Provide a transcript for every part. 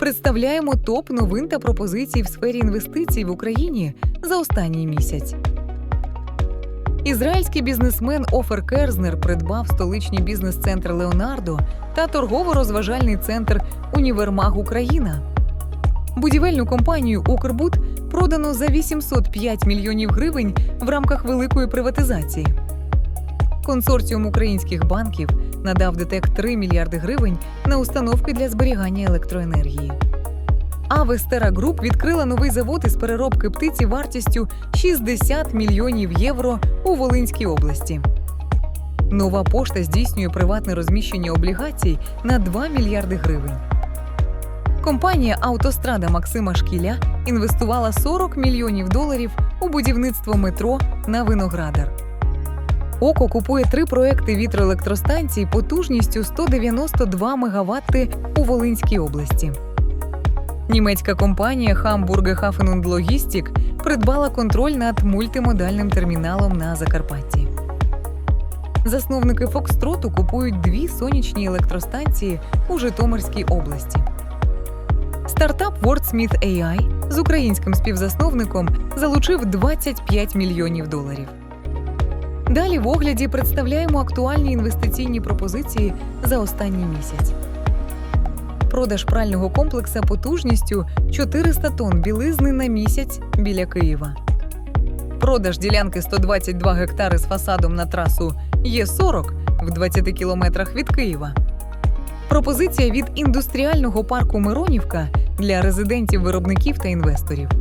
Представляємо топ новин та пропозицій в сфері інвестицій в Україні за останній місяць. Ізраїльський бізнесмен Офер Керзнер придбав столичний бізнес-центр Леонардо та торгово-розважальний центр Універмаг Україна. Будівельну компанію Укрбуд продано за 805 мільйонів гривень в рамках великої приватизації. Консорціум українських банків надав ДТЕК 3 мільярди гривень на установки для зберігання електроенергії. А Вестера Груп відкрила новий завод із переробки птиці вартістю 60 мільйонів євро у Волинській області. Нова пошта здійснює приватне розміщення облігацій на 2 мільярди гривень. Компанія Автострада Максима Шкіля інвестувала 40 мільйонів доларів у будівництво метро на Виноградар. ОКО купує три проекти вітроелектростанцій потужністю 192 МВт у Волинській області. Німецька компанія Hamburger Hafen und Logistik придбала контроль над мультимодальним терміналом на Закарпатті. Засновники Фокстроту купують дві сонячні електростанції у Житомирській області. Стартап WorldSmith AI з українським співзасновником залучив 25 мільйонів доларів. Далі в огляді представляємо актуальні інвестиційні пропозиції за останній місяць. Продаж прального комплекса потужністю 400 тонн білизни на місяць біля Києва. Продаж ділянки 122 гектари з фасадом на трасу Є40 в 20 кілометрах від Києва. Пропозиція від індустріального парку Миронівка для резидентів, виробників та інвесторів.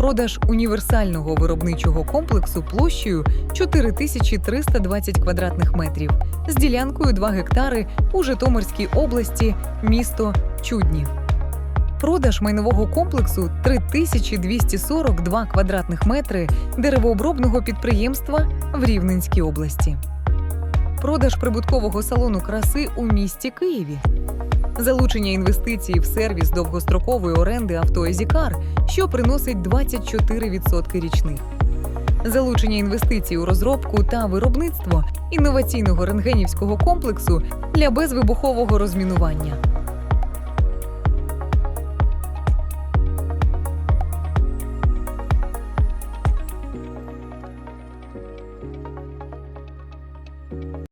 Продаж універсального виробничого комплексу площею 4320 квадратних метрів з ділянкою 2 гектари у Житомирській області, місто Чуднів. Продаж майнового комплексу 3242 квадратних метри деревообробного підприємства в Рівненській області. Продаж прибуткового салону краси у місті Києві. Залучення інвестицій в сервіс довгострокової оренди авто «Езікар», що приносить 24% річних. Залучення інвестицій у розробку та виробництво інноваційного рентгенівського комплексу для безвибухового розмінування.